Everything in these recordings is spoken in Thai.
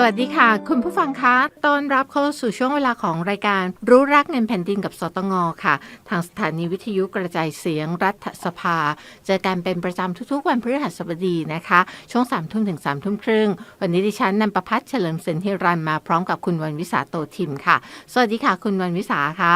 สวัสดีค่ะ คุณผู้ฟังคะต้อนรับเข้าสู่ช่วงเวลาของรายการรู้รักเงินแผ่นดินกับสตงค่ะ ทางสถานีวิทยุกระจายเสียงรัฐสภา เจอกันเป็นประจำทุกๆ วันพฤหัสบดีนะคะ ช่วง3ามทุ่มถึง3ามทุ่มครึ่ง วันนี้ดิฉันนันประพัฒน์เฉลิมเสนฮิรันมาพร้อมกับคุณวันวิสาโตทิมค่ะ สวัสดีค่ะ คุณวันวิสาค่ะ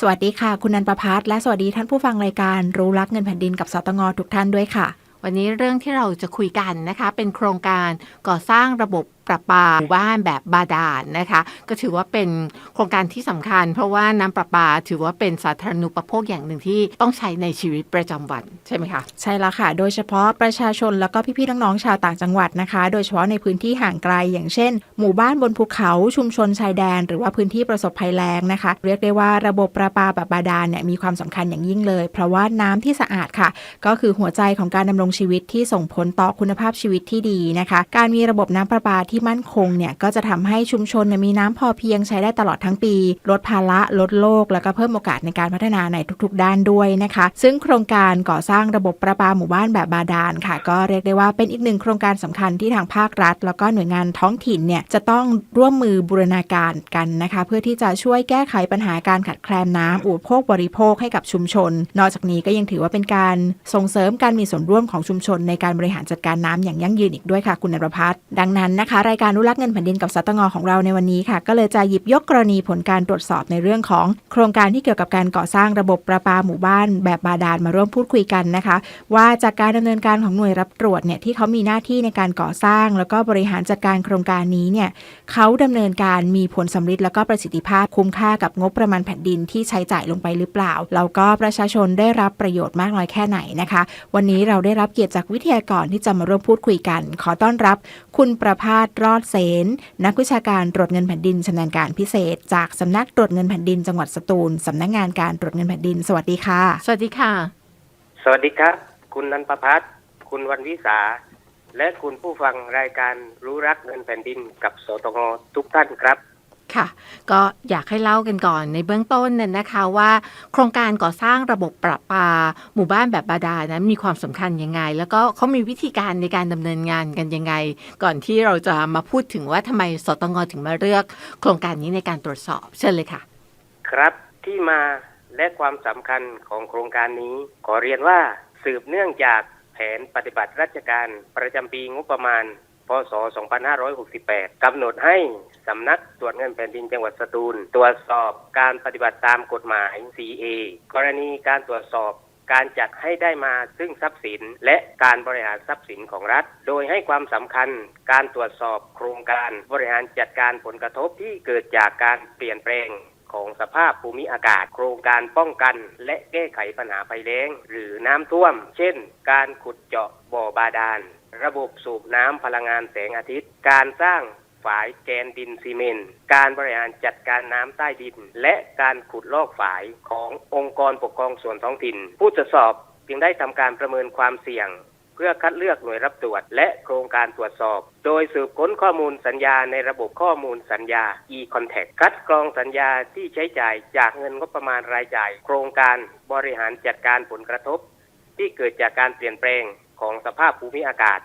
สวัสดีค่ะ คุณนันประพัฒน์และสวัสดีท่านผู้ฟังรายการรู้รักเงินแผ่นดินกับสตงทุกท่านด้วยค่ะ วันนี้เรื่องที่เราจะคุยกันนะคะ เป็นโครงการก่อสร้างระบบ ประปาหมู่บ้านแบบบาดาลนะคะ ก็ถือว่าเป็นโครงการที่สำคัญ เพราะว่าน้ำประปาถือว่าเป็นสาธารณูปโภคอย่างหนึ่งที่ต้องใช้ในชีวิตประจำวันใช่ไหมคะใช่แล้วค่ะ โดยเฉพาะประชาชนแล้วก็พี่ๆน้องๆชาวต่างจังหวัดนะคะ โดยเฉพาะในพื้นที่ห่างไกลอย่างเช่น หมู่บ้านบนภูเขาชุมชนชายแดน หรือว่าพื้นที่ประสบภัยแล้งนะคะ เรียกได้ว่าระบบประปาแบบบาดาลเนี่ยมีความสำคัญอย่างยิ่งเลย เพราะว่าน้ำที่สะอาดค่ะ ก็คือหัวใจของการดำรงชีวิตที่ส่งผลต่อคุณภาพชีวิตที่ดีนะคะ การมีระบบน้ำประปาที่มั่นคงเนี่ยก็จะทำให้ชุมชนมีน้ำพอเพียงใช้ได้ตลอดทั้งปี ลดภาระลดโลก แล้วก็เพิ่มโอกาสในการพัฒนาในทุกๆ ด้านด้วยนะคะ ซึ่งโครงการก่อสร้างระบบประปาหมู่บ้านแบบบาดาลค่ะ ก็เรียกได้ว่าเป็นอีกหนึ่งโครงการสำคัญที่ทางภาครัฐ แล้วก็หน่วยงานท้องถิ่นเนี่ยจะต้องร่วมมือบูรณาการกันนะคะ เพื่อที่จะช่วยแก้ไขปัญหาการขาดแคลนน้ำอุปโภคบริโภคให้กับชุมชน นอกจากนี้ก็ยังถือว่าเป็นการส่งเสริมการมีส่วนร่วมของชุมชน ในการบริหารจัดการน้ำอย่างยั่งยืนอีกด้วยค่ะคุณนรพัฒน์ดังนั้นนะคะรายการรู้รักเงินแผ่นดินกับสตงของเราในวันนี้ค่ะ ก็เลยจะหยิบยกกรณีผลการตรวจสอบในเรื่องของ โครงการที่เกี่ยวกับการก่อสร้างระบบประปาหมู่บ้าน แบบบาดาลมาร่วมพูดคุยกันนะคะ ว่าจากการดำเนินการของหน่วยรับตรวจเนี่ยที่เขามีหน้าที่ในการก่อสร้าง แล้วก็บริหารจัดการโครงการนี้เนี่ยเขาดำเนินการมีผลสำฤทธิ์แล้วก็ประสิทธิภาพคุ้มค่ากับงบประมาณแผ่นดินที่ใช้จ่ายลงไปหรือเปล่าแล้วก็ประชาชนได้รับประโยชน์มากน้อยแค่ไหนนะคะ วันนี้เราได้รับเกียรติจากวิทยากรที่จะมาร่วมพูดคุยกัน ขอต้อนรับ คุณประภาสรอดเสน นักวิชาการตรวจเงินแผ่นดินชำนาญการพิเศษ จากสำนักตรวจเงินแผ่นดินจังหวัดสตูลสำนักงานการตรวจเงินแผ่นดิน สวัสดีค่ะ สวัสดีค่ะ สวัสดีครับ คุณนันประพัฒน์คุณวันวิสา และคุณผู้ฟังรายการรู้รักเงินแผ่นดินกับสตงทุกท่านครับ ค่ะ ก็อยากให้เล่ากันก่อนในเบื้องต้นเนี่ยนะคะว่า โครงการก่อสร้างระบบประปา หมู่บ้านแบบบาดาลนั้นมีความสำคัญยังไง แล้วก็เขามีวิธีการในการดำเนินงานกันยังไง ก่อนที่เราจะมาพูดถึงว่าทำไมสตงถึงมาเลือก โครงการนี้ในการตรวจสอบเชิญเลยค่ะ ครับที่มาและความสำคัญของโครงการนี้ ขอเรียนว่าสืบเนื่องจากแผนปฏิบัติราชการประจำปีงบประมาณ พศ 2568 กำหนดให้สำนักตรวจเงินแผ่นดินจังหวัดสตูล ตรวจสอบการปฏิบัติตามกฎหมาย CA กรณีการตรวจสอบการจัดให้ได้มาซึ่งทรัพย์สิน และการบริหารทรัพย์สินของรัฐ โดยให้ความสำคัญการตรวจสอบโครงการบริหารจัดการผลกระทบที่เกิดจากการเปลี่ยนแปลงของสภาพภูมิอากาศ โครงการป้องกัน และแก้ไขปัญหาภัยแล้ง หรือน้ำท่วม เช่น การขุดเจาะบ่อบาดาล ระบบสูบน้ำพลังงานแสงอาทิตย์ การสร้างฝายแกนดินซีเมนต์การบริหารจัดการน้ำใต้ดิน และการขุดลอกฝายขององค์กรปกครองส่วนท้องถิ่น ผู้ตรวจสอบจึงได้ทำการประเมินความเสี่ยง เพื่อคัดเลือกหน่วยรับตรวจ และโครงการตรวจสอบ โดยสืบค้นข้อมูลสัญญาในระบบข้อมูลสัญญา e-contact คัดกรองสัญญาที่ใช้จ่ายจากเงินงบประมาณรายจ่าย โครงการบริหารจัดการผลกระทบ ที่เกิดจากการเปลี่ยนแปลง ของสภาพภูมิอากาศ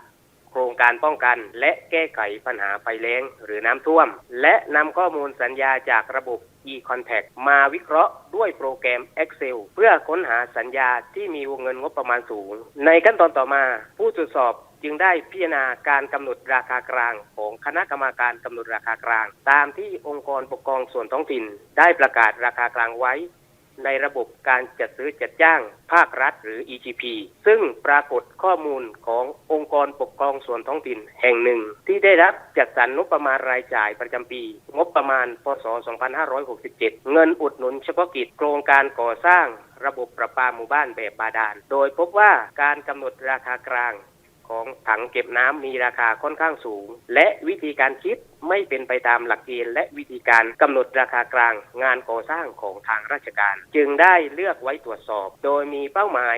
โครงการป้องกัน และแก้ไขปัญหาไฟแล้งหรือน้ำท่วม และนำข้อมูลสัญญาจากระบบ e-contact มาวิเคราะห์ด้วยโปรแกรม Excel เพื่อค้นหาสัญญาที่มีวงเงินงบประมาณสูง ในขั้นตอนต่อมาผู้ตรวจสอบจึงได้พิจารณาการกำหนดราคากลางของคณะกรรมการกำหนดราคากลาง ตามที่องค์กรปกครองส่วนท้องถิ่น ได้ประกาศราคากลางไว้ ในระบบการจัดซื้อจัดจ้างภาครัฐหรือ EGP ซึ่งปรากฏข้อมูลขององค์กรปกครองส่วนท้องถิ่นแห่งหนึ่ง ที่ได้รับจัดสรรงบประมาณรายจ่ายประจำปี งบประมาณ พศ 2567 เงินอุดหนุนเฉพาะกิจโครงการก่อสร้างระบบประปาหมู่บ้านแบบบาดาล โดยพบว่าการกำหนดราคากลาง ของถังเก็บน้ำมีราคาค่อนข้างสูง และวิธีการคิดไม่เป็นไปตามหลักเกณฑ์และวิธีการกำหนดราคากลาง งานก่อสร้างของทางราชการ จึงได้เลือกไว้ตรวจสอบ โดยมีเป้าหมาย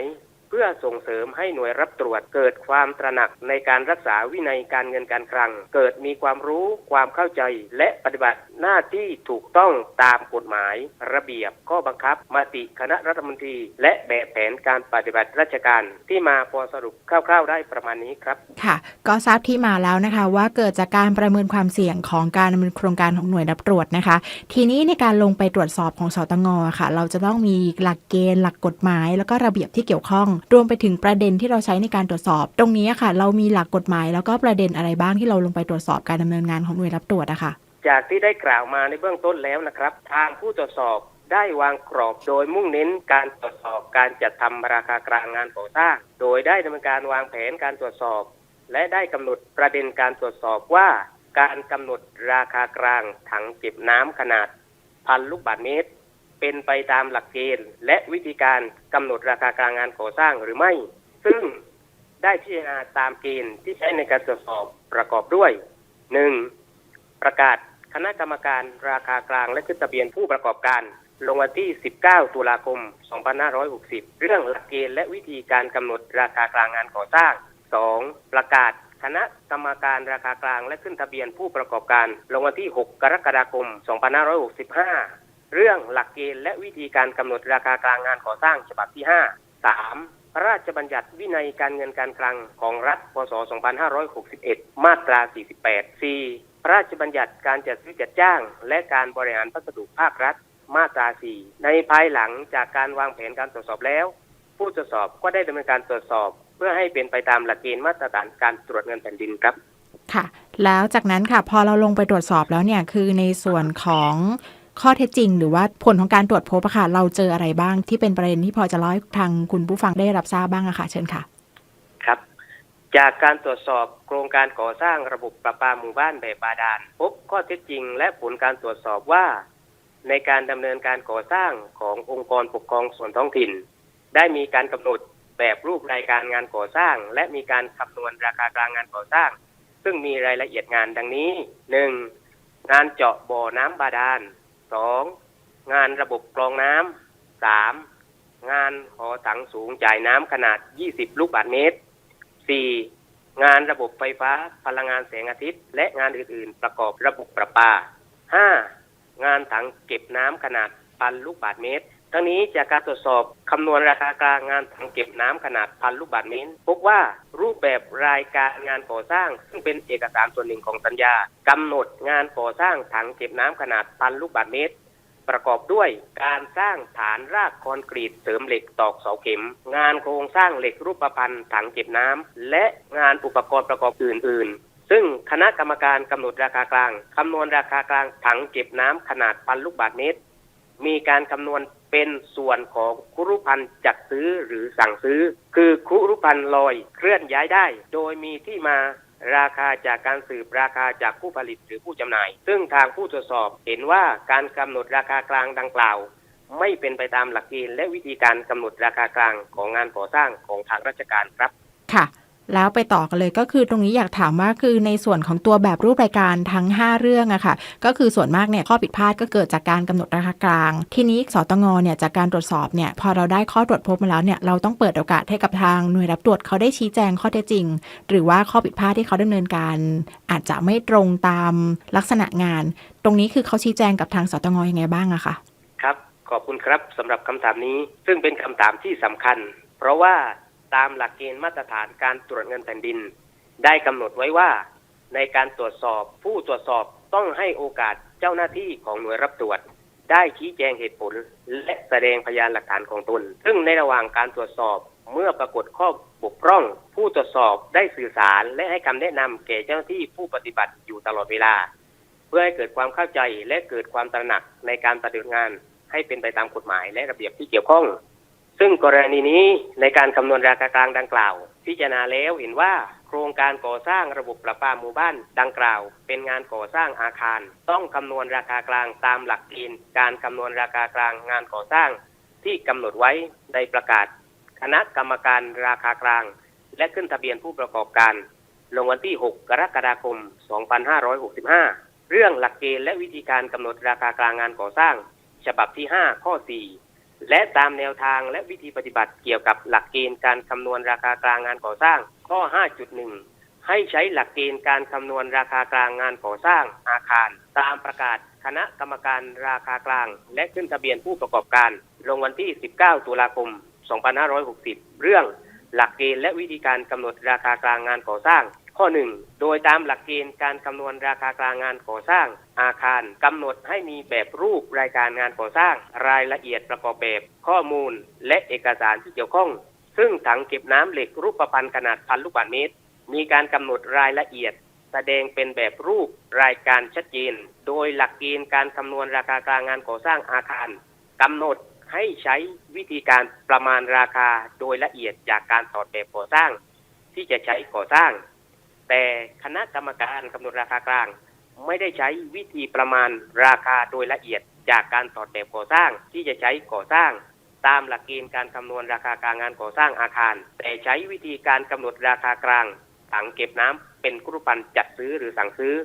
เพื่อส่งเสริมให้หน่วยรับตรวจเกิดความตระหนักในการรักษาวินัยการเงินการคลัง เกิดมีความรู้ความเข้าใจ และปฏิบัติหน้าที่ถูกต้องตามกฎหมาย ระเบียบข้อบังคับมติคณะรัฐมนตรี และแบบแผนการปฏิบัติราชการที่มาพอสรุปคร่าวๆได้ประมาณนี้ครับ ค่ะ ก็ทราบที่มาแล้วนะคะ ว่าเกิดจากการประเมินความเสี่ยงของการดำเนินโครงการของหน่วยรับตรวจนะคะ ทีนี้ในการลงไปตรวจสอบของสตงค่ะ เราจะต้องมีหลักเกณฑ์ หลักกฎหมาย แล้วก็ระเบียบที่เกี่ยวข้องรวมไปถึงประเด็นที่เราใช้ในการตรวจสอบ ตรงนี้ค่ะ เรามีหลักกฎหมายแล้วก็ประเด็นอะไรบ้างที่เราลงไปตรวจสอบการดำเนินงานของหน่วยรับตรวจอะค่ะ จากที่ได้กล่าวมาในเบื้องต้นแล้วนะครับ ทางผู้ตรวจสอบได้วางกรอบโดยมุ่งเน้นการตรวจสอบการจัดทำราคากลางงานก่อสร้าง โดยได้ดำเนินการวางแผนการตรวจสอบ และได้กำหนดประเด็นการตรวจสอบว่า การกำหนดราคากลางถังเก็บน้ำขนาดพันลูกบาศก์เมตร เป็นไปตามหลักเกณฑ์ และวิธีการกำหนดราคากลางงานก่อสร้างหรือไม่ ซึ่งได้พิจารณาตามเกณฑ์ที่ใช้ในการตรวจสอบประกอบด้วยหนึ่งประกาศคณะกรรมการราคากลางและขึ้นทะเบียนผู้ประกอบการ ลงวันที่ 19 ตุลาคม 2560 เรื่องหลักเกณฑ์และวิธีการกำหนดราคากลางงานก่อสร้าง 2. ประกาศคณะกรรมการราคากลางและขึ้นทะเบียนผู้ประกอบการ ลงวันที่ 6 กรกฎาคม 2565 เรื่องหลักเกณฑ์และวิธีการกำหนดราคากลางงานก่อสร้างฉบับที่ 5 3. พระราชบัญญัติวินัยการเงินการคลังของรัฐ พศ 2561 มาตรา 48 4. พระราชบัญญัติการจัดซื้อจัดจ้าง และการบริหารพัสดุภาครัฐ มาตรา 4 ในภายหลังจากการวางแผนการตรวจสอบแล้ว ผู้ตรวจสอบก็ได้ดำเนินการตรวจสอบ เพื่อให้เป็นไปตามหลักเกณฑ์มาตรฐานการตรวจเงินแผ่นดินครับ ค่ะ แล้วจากนั้นค่ะพอเราลงไปตรวจสอบแล้วเนี่ยคือในส่วนของ ข้อเท็จจริง หรือว่าผลของการตรวจพบอะค่ะเราเจออะไรบ้างที่เป็นประเด็นที่พอจะเล่าให้ทางคุณผู้ฟังได้รับทราบบ้างอะค่ะเชิญค่ะ ครับ จากการตรวจสอบโครงการก่อสร้างระบบประปาหมู่บ้านแบบบาดาลพบข้อเท็จจริง และผลการตรวจสอบว่า ในการดำเนินการก่อสร้างขององค์กรปกครองส่วนท้องถิ่น ได้มีการกำหนดแบบรูปรายการงานก่อสร้าง และมีการคำนวณราคากลางงานก่อสร้าง ซึ่งมีรายละเอียดงานดังนี้หนึ่งงานเจาะบ่อน้ำบาดาล สองงานระบบกรองน้ำสามงานหอถังสูงจ่ายน้ำขนาด 20 ลูกบาศก์เมตรสี่งานระบบไฟฟ้าพลังงานแสงอาทิตย์ และงานอื่น ๆ ประกอบระบบประปาห้างานถังเก็บน้ำขนาดพันลูกบาศก์เมตร ทั้งนี้จากการตรวจสอบคำนวณราคากลางงานถังเก็บน้ำขนาดพันลูกบาศก์เมตรพบว่ารูปแบบรายการงานก่อสร้าง ซึ่งเป็นเอกสารส่วนหนึ่งของสัญญากำหนดงานก่อสร้างถังเก็บน้ำขนาดพันลูกบาศก์เมตร ประกอบด้วยการสร้างฐานรากคอนกรีตเสริมเหล็กตอกเสาเข็ม งานโครงสร้างเหล็กรูปพันธ์ถังเก็บน้ำและงานอุปกรณ์ประกอบอื่น ๆซึ่งคณะกรรมการกำหนดราคากลางคำนวณราคากลางถังเก็บน้ำขนาดพันลูกบาศก์เมตร มีการคำนวณเป็นส่วนของคุรุพันธ์จัดซื้อหรือสั่งซื้อ คือคุรุพันธ์ลอยเคลื่อนย้ายได้ โดยมีที่มาราคาจากการสืบราคาจากผู้ผลิตหรือผู้จำหน่าย ซึ่งทางผู้ตรวจสอบเห็นว่าการกำหนดราคากลางดังกล่าว ไม่เป็นไปตามหลักเกณฑ์และวิธีการกำหนดราคากลางของงานก่อสร้างของทางราชการครับ ค่ะ แล้วไปต่อกันเลยก็คือตรงนี้อยากถามว่าคือในส่วนของตัวแบบรูปรายการทั้ง 5 เรื่องอะค่ะ ก็คือส่วนมากเนี่ยข้อผิดพลาดก็เกิดจากการกำหนดราคากลาง ทีนี้สตงเนี่ยจากการตรวจสอบเนี่ยพอเราได้ข้อตรวจพบมาแล้วเนี่ยเราต้องเปิดโอกาสให้กับทางหน่วยรับตรวจเขาได้ชี้แจงข้อเท็จจริง หรือว่าข้อผิดพลาดที่เขาดำเนินการ อาจจะไม่ตรงตามลักษณะงาน ตรงนี้คือเขาชี้แจงกับทางสตงยังไงบ้างอะค่ะครับขอบคุณครับสำหรับคำถามนี้ ซึ่งเป็นคำถามที่สำคัญ เพราะว่า ตามหลักเกณฑ์มาตรฐานการตรวจเงินแผ่นดิน ได้กำหนดไว้ว่า ในการตรวจสอบผู้ตรวจสอบต้องให้โอกาสเจ้าหน้าที่ของหน่วยรับตรวจ ได้ชี้แจงเหตุผล และแสดงพยานหลักฐานของตน ซึ่งในระหว่างการตรวจสอบเมื่อปรากฏข้อบกพร่อง ผู้ตรวจสอบได้สื่อสาร และให้คำแนะนำแก่เจ้าหน้าที่ผู้ปฏิบัติอยู่ตลอดเวลา เพื่อให้เกิดความเข้าใจและเกิดความตระหนักในการปฏิบัติงานให้เป็นไปตามกฎหมายและระเบียบที่เกี่ยวข้อง ซึ่งกรณีนี้ในการคำนวณราคากลางดังกล่าว พิจารณาแล้วเห็นว่าโครงการก่อสร้างระบบประปาหมู่บ้านดังกล่าว เป็นงานก่อสร้างอาคาร ต้องคำนวณราคากลางตามหลักเกณฑ์การคำนวณราคากลางงานก่อสร้าง ที่กำหนดไว้ในประกาศ คณะกรรมการราคากลาง และขึ้นทะเบียนผู้ประกอบการ ลงวันที่ 6 กรกฎาคม 2565 เรื่องหลักเกณฑ์และวิธีการกำหนดราคากลางงานก่อสร้าง ฉบับที่ 5 ข้อ 4 และตามแนวทางและวิธีปฏิบัติเกี่ยวกับหลักเกณฑ์การคำนวณราคากลางงานก่อสร้าง ข้อ 5.1 ให้ใช้หลักเกณฑ์การคำนวณราคากลางงานก่อสร้างอาคาร ตามประกาศคณะกรรมการราคากลาง และขึ้นทะเบียนผู้ประกอบการ ลงวันที่ 19 ตุลาคม 2560 เรื่องหลักเกณฑ์และวิธีการกำหนดราคากลางงานก่อสร้าง ข้อ 1 โดยตามหลักเกณฑ์การคำนวณราคากลางงานก่อสร้างอาคารกำหนดให้มีแบบรูปรายการงานก่อสร้าง รายละเอียดประกอบแบบข้อมูล และเอกสารที่เกี่ยวข้อง ซึ่งถังเก็บน้ำเหล็กรูปประพันธ์ขนาดพันลูกบาศก์เมตร มีการกำหนดรายละเอียด แสดงเป็นแบบรูปรายการชัดเจน โดยหลักเกณฑ์การคำนวณราคากลางงานก่อสร้างอาคารกำหนดให้ใช้วิธีการประมาณราคาโดยละเอียดจากการถอดแบบก่อสร้าง ที่จะใช้ก่อสร้าง แต่คณะกรรมการกำหนดราคากลาง ไม่ได้ใช้วิธีประมาณราคาโดยละเอียดจากการถอดแบบก่อสร้างที่จะใช้ก่อสร้าง ตามหลักเกณฑ์การคำนวณราคากลางงานก่อสร้างอาคาร แต่ใช้วิธีการกำหนดราคากลางถังเก็บน้ำเป็นรูปพันธ์จัดซื้อหรือสั่งซื้อ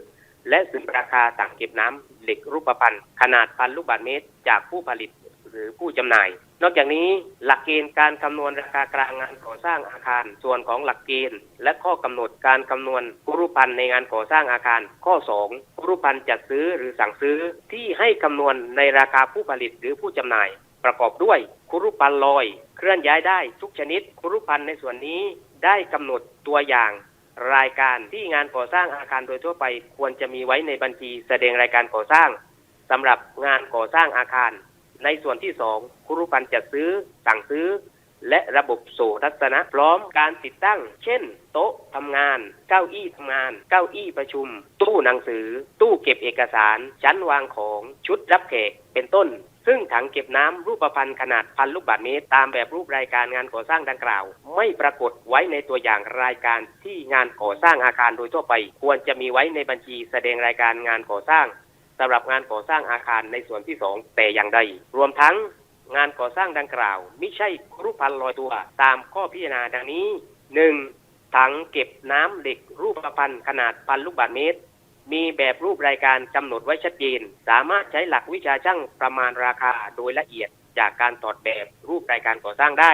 และสืบราคาถังเก็บน้ำเหล็กรูปพันธ์ขนาดพันลูกบาศก์เมตร จากผู้ผลิตหรือผู้จำหน่าย นอกจากนี้หลักเกณฑ์การคำนวณราคากลางงานก่อสร้างอาคาร ส่วนของหลักเกณฑ์ และข้อกำหนดการคำนวณกุรุพันธ์ในงานก่อสร้างอาคาร ข้อ 2 กุรุพันธ์จัดซื้อหรือสั่งซื้อที่ให้คำนวณในราคาผู้ผลิตหรือผู้จำหน่าย ประกอบด้วยคุรุพันธ์ลอย เคลื่อนย้ายได้ทุกชนิด คุรุพันธ์ในส่วนนี้ได้กำหนดตัวอย่างรายการที่งานก่อสร้างอาคารโดยทั่วไป ควรจะมีไว้ในบัญชีแสดงรายการก่อสร้างสำหรับงานก่อสร้างอาคาร ในส่วนที่สองครุพันธ์จัดซื้อสั่งซื้อ และระบบโสทัศนะพร้อมการติดตั้ง เช่น โต๊ะทำงาน เก้าอี้ทำงาน เก้าอี้ประชุม ตู้หนังสือ ตู้เก็บเอกสาร ชั้นวางของชุดรับแขกเป็นต้น ซึ่งถังเก็บน้ำรูปพันธ์ขนาดพันลูกบาศก์เมตร ตามแบบรูปรายการงานก่อสร้างดังกล่าว ไม่ปรากฏไว้ในตัวอย่างรายการที่งานก่อสร้างอาคารโดยทั่วไป ควรจะมีไว้ในบัญชีแสดงรายการงานก่อสร้าง สำหรับงานก่อสร้างอาคารในส่วนที่สองแต่อย่างใด รวมทั้งงานก่อสร้างดังกล่าวไม่ใช่รูปพันลอยตัว ตามข้อพิจารณาดังนี้หนึ่งถังเก็บน้ำเหล็กรูปพันธ์ขนาดพันลูกบาศก์เมตร มีแบบรูปรายการกำหนดไว้ชัดเจน สามารถใช้หลักวิชาช่างประมาณราคาโดยละเอียดจากการถอดแบบรูปรายการก่อสร้างได้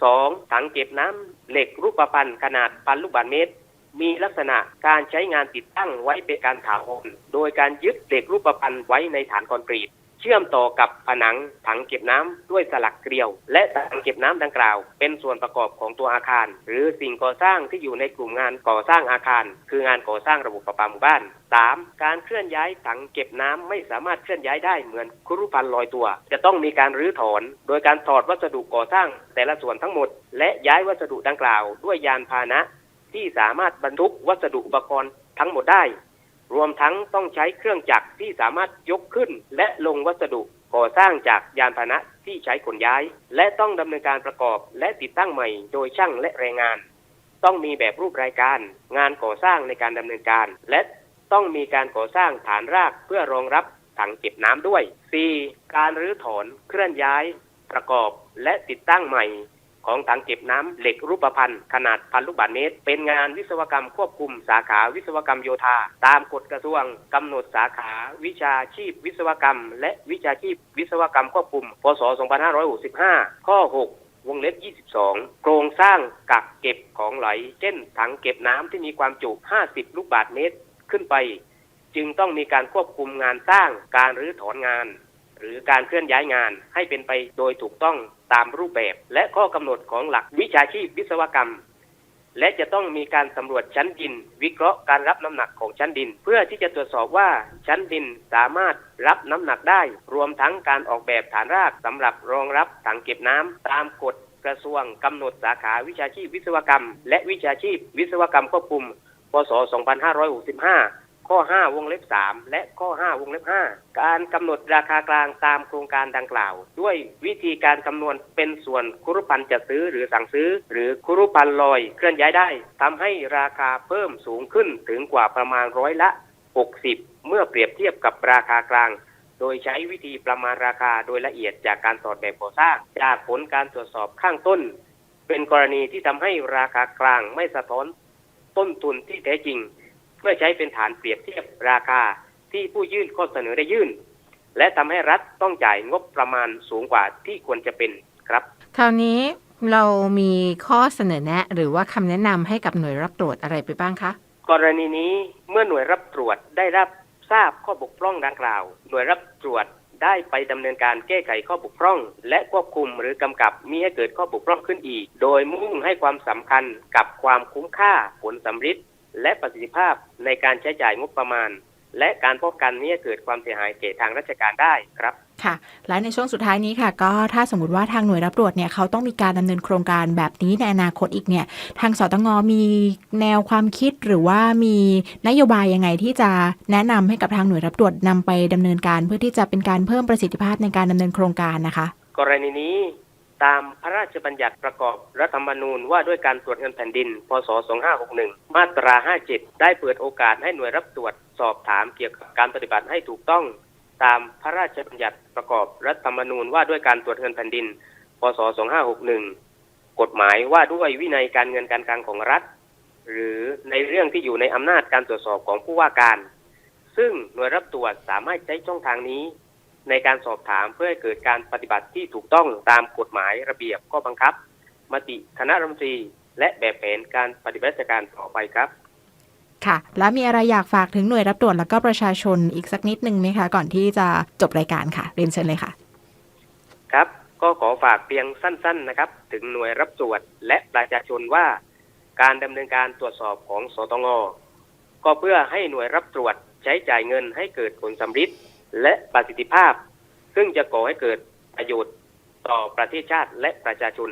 2. ถังเก็บน้ำเหล็กรูปพันธ์ขนาดพันลูกบาศก์เมตร มีลักษณะการใช้งานติดตั้งไว้เป็นการถาวรโดยการยึดเหล็กรูปพันธ์ไว้ในฐานคอนกรีต เชื่อมต่อกับผนังถังเก็บน้ำด้วยสลักเกลียว และถังเก็บน้ำดังกล่าว เป็นส่วนประกอบของตัวอาคาร หรือสิ่งก่อสร้างที่อยู่ในกลุ่มงานก่อสร้างอาคาร คืองานก่อสร้างระบบประปาหมู่บ้าน 3. การเคลื่อนย้ายถังเก็บน้ำไม่สามารถเคลื่อนย้ายได้เหมือนครุพันลอยตัว จะต้องมีการรื้อถอน โดยการถอดวัสดุก่อสร้างแต่ละส่วนทั้งหมด และย้ายวัสดุดังกล่าว ด้วยยานพาหนะ ที่สามารถบรรทุกวัสดุอุปกรณ์ทั้งหมดได้ รวมทั้งต้องใช้เครื่องจักรที่สามารถยกขึ้น และลงวัสดุก่อสร้างจากยานพาหนะที่ใช้ขนย้าย และต้องดำเนินการประกอบและติดตั้งใหม่โดยช่างและแรงงาน ต้องมีแบบรูปรายการ งานก่อสร้างในการดำเนินการ และต้องมีการก่อสร้างฐานรากเพื่อรองรับถังเก็บน้ำด้วย 4. การรื้อถอนเคลื่อนย้าย ประกอบและติดตั้งใหม่ ของถังเก็บน้ำเหล็กรูปพันธ์ขนาดพันลูกบาศก์เมตร เป็นงานวิศวกรรมควบคุมสาขาวิศวกรรมโยธา ตามกฎกระทรวงกำหนดสาขาวิชาชีพวิศวกรรม และวิชาชีพวิศวกรรมควบคุม พศ 2565 ข้อ 6วงเล็บ 22 โครงสร้างกักเก็บของไหล เช่น ถังเก็บน้ำที่มีความจุ 50 ลูกบาศก์เมตรขึ้นไป จึงต้องมีการควบคุมงานสร้างการรื้อถอนงาน หรือการเคลื่อนย้ายงานให้เป็นไปโดยถูกต้องตามรูปแบบ และข้อกำหนดของหลักวิชาชีพวิศวกรรม และจะต้องมีการสำรวจชั้นดิน วิเคราะห์การรับน้ำหนักของชั้นดิน เพื่อที่จะตรวจสอบว่าชั้นดินสามารถรับน้ำหนักได้ รวมทั้งการออกแบบฐานรากสำหรับรองรับถังเก็บน้ำตามกฎกระทรวงกำหนดสาขาวิชาชีพวิศวกรรม และวิชาชีพวิศวกรรมควบคุมพศ 2565 ข้อ 5 วงเล็บ 3 และข้อ 5 วงเล็บ 5 การกำหนดราคากลางตามโครงการดังกล่าว ด้วยวิธีการคำนวณเป็นส่วนคุรุพันธ์จะซื้อหรือสั่งซื้อ หรือคุรุพันธ์ลอยเคลื่อนย้ายได้ทำให้ราคาเพิ่มสูงขึ้นถึงกว่าประมาณร้อยละ 60 เมื่อเปรียบเทียบกับราคากลาง โดยใช้วิธีประมาณราคาโดยละเอียดจากการสอดแบบก่อสร้าง จากผลการตรวจสอบข้างต้น เป็นกรณีที่ทำให้ราคากลางไม่สะท้อนต้นทุนที่แท้จริง เพื่อใช้เป็นฐานเปรียบเทียบราคาที่ผู้ยื่นข้อเสนอได้ยื่น และทำให้รัฐต้องจ่ายงบประมาณสูงกว่าที่ควรจะเป็นครับ คราวนี้เรามีข้อเสนอแนะ หรือว่าคำแนะนำให้กับหน่วยรับตรวจอะไรไปบ้างคะ กรณีนี้เมื่อหน่วยรับตรวจได้รับทราบข้อบกพร่องดังกล่าว หน่วยรับตรวจได้ไปดำเนินการแก้ไขข้อบกพร่อง และควบคุมหรือกำกับมิให้เกิดข้อบกพร่องขึ้นอีก โดยมุ่งให้ความสำคัญกับความคุ้มค่าผลสำฤทธิ์ และประสิทธิภาพในการใช้จ่ายงบประมาณ และการป้องกันมิให้เกิดความเสียหายแก่ทางราชการได้ครับค่ะ และในช่วงสุดท้ายนี้ค่ะ ก็ถ้าสมมติว่าทางหน่วยรับตรวจเนี่ยเขาต้องมีการดำเนินโครงการแบบนี้ในอนาคตอีกเนี่ย ทางสตงมีแนวความคิดหรือว่ามีนโยบายยังไงที่จะแนะนำให้กับทางหน่วยรับตรวจนำไปดำเนินการ เพื่อที่จะเป็นการเพิ่มประสิทธิภาพในการดำเนินโครงการนะคะ กรณีนี้ ตามพระราชบัญญัติประกอบรัฐธรรมนูญว่าด้วยการตรวจเงินแผ่นดิน พศ 2561 มาตรา 57 ได้เปิดโอกาสให้หน่วยรับตรวจสอบถามเกี่ยวกับการปฏิบัติให้ถูกต้อง ตามพระราชบัญญัติประกอบรัฐธรรมนูญว่าด้วยการตรวจเงินแผ่นดิน พศ 2561 กฎหมายว่าด้วยวินัยการเงินการคลังของรัฐ หรือในเรื่องที่อยู่ในอำนาจการตรวจสอบของผู้ว่าการ ซึ่งหน่วยรับตรวจสามารถใช้ช่องทางนี้ ในการสอบถามเพื่อให้เกิดการปฏิบัติที่ถูกต้องตามกฎหมายระเบียบข้อบังคับ มติคณะรัฐมนตรี และแบบแผนการปฏิบัติราชการต่อไปครับ ค่ะ แล้วมีอะไรอยากฝากถึงหน่วยรับตรวจแล้วก็ประชาชนอีกสักนิดนึงไหมคะ ก่อนที่จะจบรายการค่ะเรียนเชิญเลยค่ะ ครับ ก็ขอฝากเพียงสั้น ๆนะครับ ถึงหน่วยรับตรวจและประชาชนว่า การดำเนินการตรวจสอบของสตงก็เพื่อให้หน่วยรับตรวจใช้จ่ายเงินให้เกิดผลสำฤทธิ์ และประสิทธิภาพ ซึ่งจะก่อให้เกิดประโยชน์ต่อประเทศชาติและประชาชน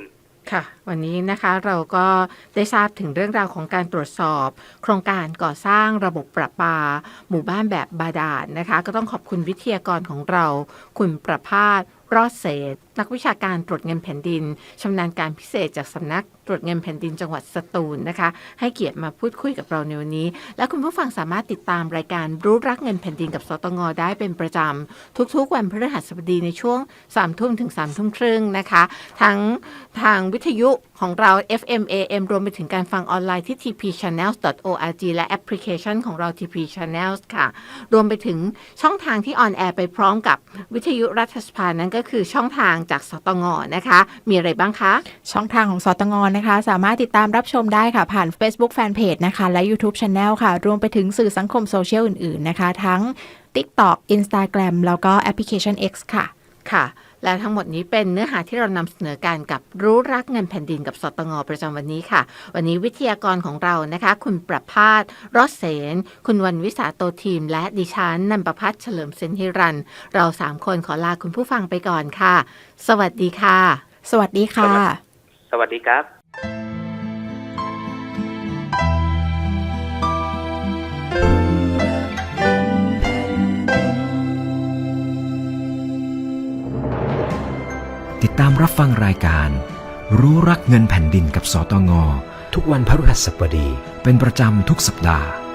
ค่ะ วันนี้นะคะเราก็ได้ทราบถึงเรื่องราวของการตรวจสอบ โครงการก่อสร้างระบบประปา หมู่บ้านแบบบาดาลนะคะ ก็ต้องขอบคุณวิทยากรของเรา คุณประภาสรอดเศษ นักวิชาการตรวจเงินแผ่นดินชำนาญการพิเศษจากสำนักตรวจเงินแผ่นดินจังหวัดสตูลนะคะ ให้เกียรติมาพูดคุยกับเราในวันนี้ และคุณผู้ฟังสามารถติดตามรายการรู้รักเงินแผ่นดินกับสตงได้เป็นประจำทุกๆ วันพฤหัสบดีในช่วง3ทุ่มถึง3ทุ่มครึ่งนะคะ ทั้งทางวิทยุของเรา FM AM รวมไปถึงการฟังออนไลน์ที่ tpchannels.org และแอปพลิเคชันของเรา TP Channels ค่ะ รวมไปถึงช่องทางที่ออนแอร์ไปพร้อมกับวิทยุรัฐสภานั้นก็คือช่องทางจากสตงนะคะ มีอะไรบ้างคะ ช่องทางของสตงนะคะ สามารถติดตามรับชมได้ค่ะ ผ่าน Facebook Fanpage นะคะ และ YouTube Channel ค่ะ รวมไปถึงสื่อสังคมโซเชียลอื่น ๆ นะคะ ทั้ง TikTok Instagram แล้วก็แอปพลิเคชัน X ค่ะค่ะ และทั้งหมดนี้เป็นเนื้อหาที่เรานำเสนอการกับรู้รักเงินแผ่นดินกับสตงประจำวันนี้ค่ะ วันนี้วิทยากรของเรานะคะ คุณประพาสรอดเสน คุณวันวิสาโตทีม และดิฉันนันประพัฒน์เฉลิมเซนฮิรัน เราสามคนขอลาคุณผู้ฟังไปก่อนค่ะ สวัสดีค่ะ สวัสดีค่ะ สวัสดีครับ ตามรับฟังรายการ รู้รักเงินแผ่นดินกับสตง ทุกวันพฤหัสบดี เป็นประจำทุกสัปดาห์